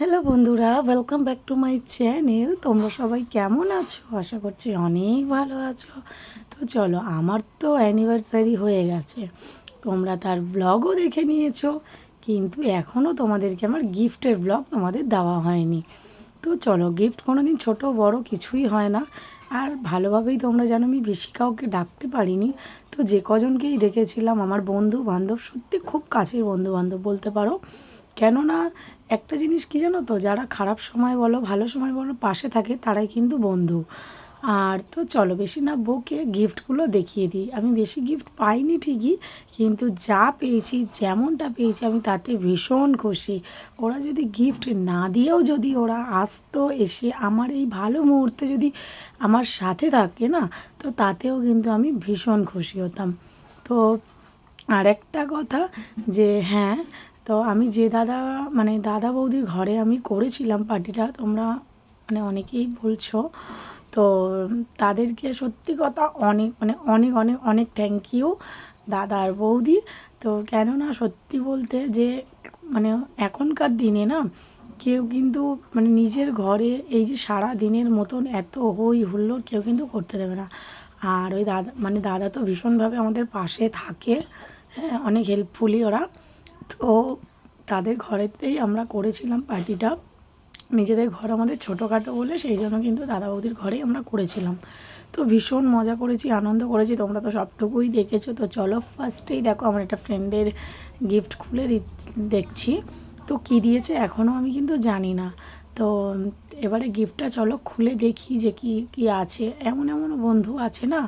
Hello বন্ধুরা welcome back to my channel তোমরা সবাই কেমন আছো? আশা করছি অনেক ভালো আছো। তো চলো, আমার তো অ্যানিভার্সারি হয়ে গেছে। তোমরা তার ব্লগও দেখে নিয়েছো, কিন্তু এখনও তোমাদেরকে আমার গিফটের ব্লগ তোমাদের দেওয়া হয়নি। তো চলো গিফট কোনো দিন ছোটো, বড় কিছুই হয় না। আর ভালোভাবেই তোমরা জানো, আমি বেশি কাউকে ডাকতে পারিনি। তো যে কজনকেই ডেকেছিলাম, আমার বন্ধু বান্ধব সত্যি খুব কাছের বন্ধু বান্ধব বলতে পারো। কেননা একটা জিনিস কী জানো তো? যারা খারাপ সময় বলো, ভালো সময় বলো, পাশে থাকে, তারাই কিন্তু বন্ধু। আর তো চলো, বেশি না বকে গিফটগুলো দেখিয়ে দিই। আমি বেশি গিফট পাইনি ঠিকই, কিন্তু যা পেয়েছি, যেমনটা পেয়েছি, আমি তাতে ভীষণ খুশি। ওরা যদি গিফট না দিয়েও যদি ওরা আসতো এসে আমার এই ভালো মুহূর্তে যদি আমার সাথে থাকে না, তো তাতেও কিন্তু আমি ভীষণ খুশি হতাম। তো আরেকটা কথা যে হ্যাঁ তো আমি যে দাদা মানে দাদা বৌদির ঘরে আমি করেছিলাম পার্টিটা, তোমরা মানে অনেকেই বলছো। তো তাদেরকে সত্যি কথা অনেক মানে অনেক অনেক অনেক থ্যাংক ইউ দাদা আর বৌদি। তো কেননা সত্যি বলতে যে মানে এখনকার দিনে না, কেউ কিন্তু মানে নিজের ঘরে এই যে সারা দিনের মতন এত হই হুল্লোড় কেউ কিন্তু করতে দেবে না। আর ওই দাদা মানে দাদা তো ভীষণভাবে আমাদের পাশে থাকে হ্যাঁ অনেক হেল্পফুলি ওরা। তো তাদের ঘরেতেই আমরা করেছিলাম পার্টিটা। নিজেদের ঘর আমাদের ছোটোখাটো বলে সেই জন্য কিন্তু দাদা বৌদির ঘরেই আমরা করেছিলাম। তো ভীষণ মজা করেছি, আনন্দ করেছি, তোমরা তো সবটুকুই দেখেছ। তো চলো ফার্স্টেই দেখো, আমার একটা ফ্রেন্ডের গিফট খুলে দেখছি। তো কী দিয়েছে এখনও আমি কিন্তু জানি না। তো এবারে গিফটটা চলো খুলে দেখি যে কি কি আছে। এমন এমন বন্ধু আছে না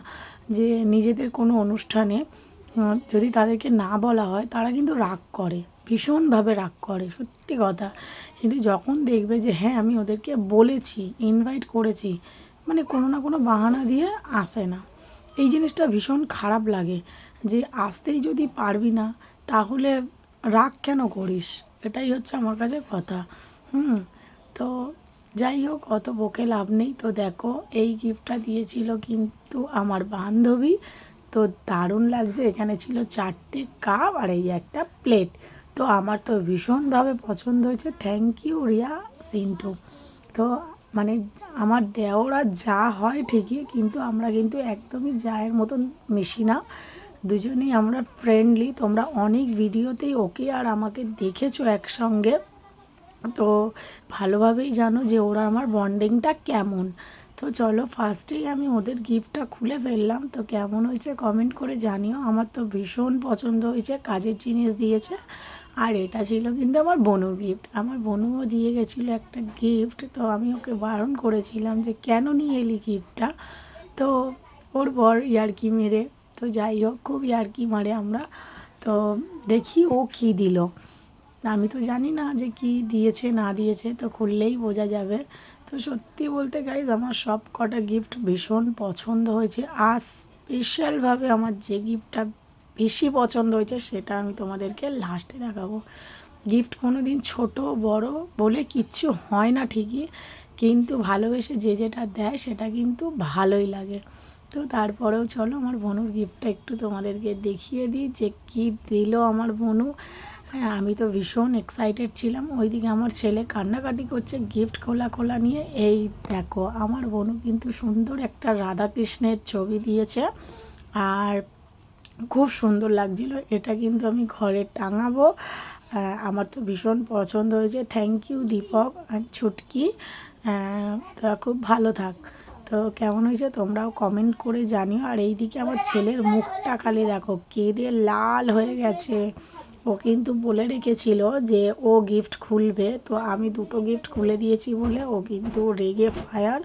যে নিজেদের কোনো অনুষ্ঠানে যদি তাদেরকে না বলা হয়, তারা কিন্তু রাগ করে, ভীষণভাবে রাগ করে, সত্যি কথা। কিন্তু যখন দেখবে যে হ্যাঁ আমি ওদেরকে বলেছি ইনভাইট করেছি মানে কোনো না কোনো বাহানা দিয়ে আসে না। এই জিনিসটা ভীষণ খারাপ লাগে যে, আসতেই যদি পারবি না, তাহলে রাগ কেন করিস? এটাই হচ্ছে আমার কাছে কথা। হুম, তো যাই হোক, অত বকে লাভ নেই। তো দেখো, এই গিফটটা দিয়েছিল কিন্তু আমার বান্ধবী। তো দারুণ লাগছে। এখানে ছিল চারটে কাপ আর এই একটা প্লেট তো আমার তো ভীষণভাবে পছন্দ হয়েছে। Thank you Riya Sintu. তো মানে আমার দেওরা যা হয় ঠিকই, কিন্তু আমরা কিন্তু একদমই জায়ের মতন মিশি না। দুজনেই আমরা ফ্রেন্ডলি তোমরা অনেক ভিডিওতেই ওকে আর আমাকে দেখেছ একসঙ্গে। তো ভালোভাবেই জানো যে ওরা আমার বন্ডিংটা কেমন। তো চলো ফার্স্টেই আমি ওদের গিফটটা খুলে ফেললাম। তো কেমন হয়েছে কমেন্ট করে জানিও। আমার তো ভীষণ পছন্দ হয়েছে, কাজের জিনিস দিয়েছে। আর এটা ছিল কিন্তু আমার বনুর গিফট। আমার বনুও দিয়ে গেছিল একটা গিফট। তো আমি ওকে বারণ করেছিলাম যে, কেন নিয়ে এলি গিফটটা? তো ওর বর ইয়ার্কি মেরে, তো যাই হোক, খুব ইয়ার্কি মারে আমরা। তো দেখি ও কী দিল। আমি তো জানি না যে কি দিয়েছে, না দিয়েছে, তো খুললেই বোঝা যাবে। তো সত্যি বলতে গাইজ আমার সব কটা গিফট ভীষণ পছন্দ হয়েছে। আর স্পেশালভাবে আমার যে গিফটটা বেশি পছন্দ হয়েছে, সেটা আমি তোমাদেরকে লাস্টে দেখাবো। গিফট কোনো দিন ছোটো, বড় বলে কিচ্ছু হয় না ঠিকই, কিন্তু ভালোবেসে যে যেটা দেয়, সেটা কিন্তু ভালোই লাগে। তো তারপরেও চলো, আমার বনুর গিফটটা একটু তোমাদেরকে দেখিয়ে দিই যে কী দিল আমার বনু। হ্যাঁ আমি তো ভীষণ এক্সাইটেড ছিলাম। ওইদিকে আমার ছেলে কান্নাকাটি করছে গিফট খোলা খোলা নিয়ে। এই দেখো, আমার বোনু কিন্তু সুন্দর একটা রাধাকৃষ্ণের ছবি দিয়েছে। আর খুব সুন্দর লাগছিল, এটা কিন্তু আমি ঘরে টাঙাবো। আমার তো ভীষণ পছন্দ হয়েছে। থ্যাংক ইউ দীপক আর ছুটকি। তোরা খুব ভালো থাক। তো কেমন হয়েছে তোমরাও কমেন্ট করে জানিও। আর এইদিকে আমার ছেলের মুখটা খালি দেখো, কেঁদে লাল হয়ে গেছে। ও কিন্তু বলে রেখেছিল যে ও গিফট খুলবে, তো আমি দুটো গিফট খুলে দিয়েছি বলে ও কিন্তু রেগে ফায়ার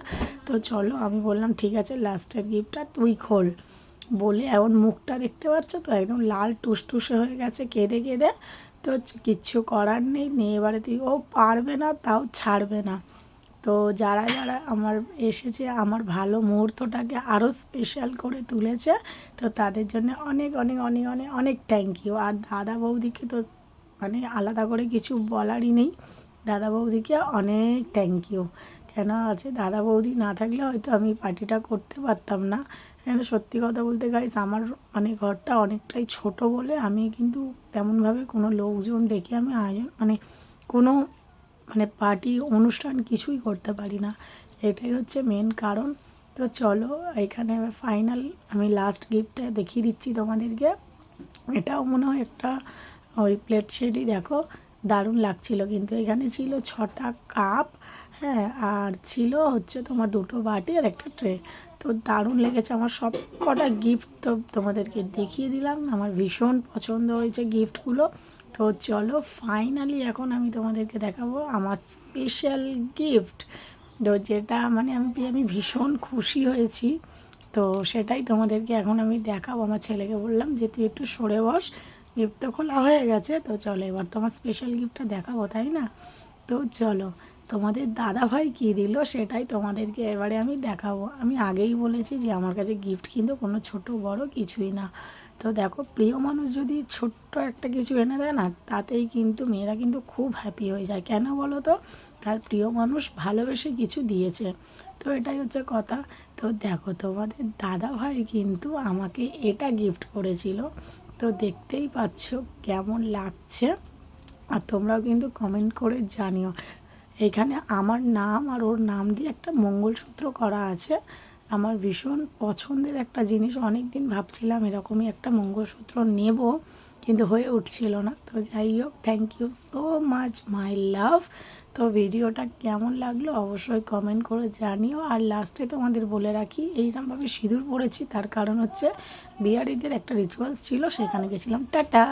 তো চলো আমি বললাম, ঠিক আছে লাস্টের গিফটটা তুই খোল। বলে এমন মুখটা দেখতে পাচ্ছ তো, একদম লাল টুসটুসে হয়ে গেছে কেঁদে কেঁদে। তো কিচ্ছু করার নেই, নিয়ে এবারে তুই, ও পারবে না, তাও ছাড়বে না। তো যারা যারা আমার এসেছে, আমার ভালো মুহূর্তটাকে আরও স্পেশাল করে তুলেছে, তো তাদের জন্য অনেক অনেক অনেক অনেক অনেক থ্যাংক ইউ আর দাদা বৌদিকে তো মানে আলাদা করে কিছু বলারই নেই। দাদা বৌদিকে অনেক থ্যাংক ইউ কেন আছে? দাদা বৌদি না থাকলে হয়তো আমি পার্টিটা করতে পারতাম না। কেন? সত্যি কথা বলতে গাইস আমার মানে ঘরটা অনেকটাই ছোট বলে আমি কিন্তু তেমনভাবে কোনো লোকজন ডেকে আমি আয়োজন মানে কোনো মানে পার্টি, অনুষ্ঠান কিছুই করতে পারি না। এটাই হচ্ছে মেন কারণ। তো চলো, এখানে ফাইনাল আমি লাস্ট গিফটটা দেখিয়ে দিচ্ছি তোমাদেরকে। এটাও মনে হয় একটা ওই প্লেট সেটই দেখো। দারুণ লাগছিল কিন্তু। এখানে ছিল ছটা কাপ হ্যাঁ আর ছিল হচ্ছে তোমার দুটো বাটি আর একটা ট্রে তো দারুণ লেগেছে। আমার সব কটা গিফট তো তোমাদেরকে দেখিয়ে দিলাম। আমার ভীষণ পছন্দ হয়েছে গিফটগুলো তো চলো ফাইনালি এখন আমি তোমাদেরকে দেখাবো আমার স্পেশাল গিফট তো যেটা মানে আমি আমি ভীষণ খুশি হয়েছি। তো সেটাই তোমাদেরকে এখন আমি দেখাবো। আমার ছেলেকে বললাম যে, তুই একটু সরে বস। গিফট তো খোলা হয়ে গেছে। তো চলো এবার তোমার স্পেশাল গিফটটা দেখাবো, তাই না? তো চলো, তোমাদের দাদা ভাই কী দিল সেটাই তোমাদেরকে এবারে আমি দেখাবো। আমি আগেই বলেছি যে আমার কাছে গিফট কিন্তু কোনো ছোট বড় কিছুই না। তো দেখো, প্রিয় মানুষ যদি ছোট্ট একটা কিছু এনে দেয় না, তাতেই কিন্তু মেয়েরা কিন্তু খুব হ্যাপি হয়ে যায়। কেন বলো তো? তার প্রিয় মানুষ ভালোবেসে কিছু দিয়েছে। তো এটাই হচ্ছে কথা। তো দেখো, তোমাদের দাদা ভাই কিন্তু আমাকে এটা গিফট করেছিল। তো দেখতেই পাচ্ছ কেমন লাগছে। আর তোমরাও কিন্তু কমেন্ট করে জানিও। এখানে আমার নাম আর ওর নাম দিয়ে একটা মঙ্গলসূত্র করা আছে। আমার ভীষণ পছন্দের একটা জিনিস অনেক দিন ভাবছিলাম এরকমই একটা মঙ্গলসূত্র নেব, কিন্তু হয়ে উঠছিল না। তো যাই হোক thank you so much my love তো ভিডিওটা কেমন লাগল অবশ্যই কমেন্ট করে জানিও। আর লাস্টে তোমাদের বলে রাখি এইরকমভাবে সিঁদুর পড়েছি, তার কারণ হচ্ছে বিহারিদের একটা রিচুয়ালস ছিল, সেখানে গেছিলাম। টাটা!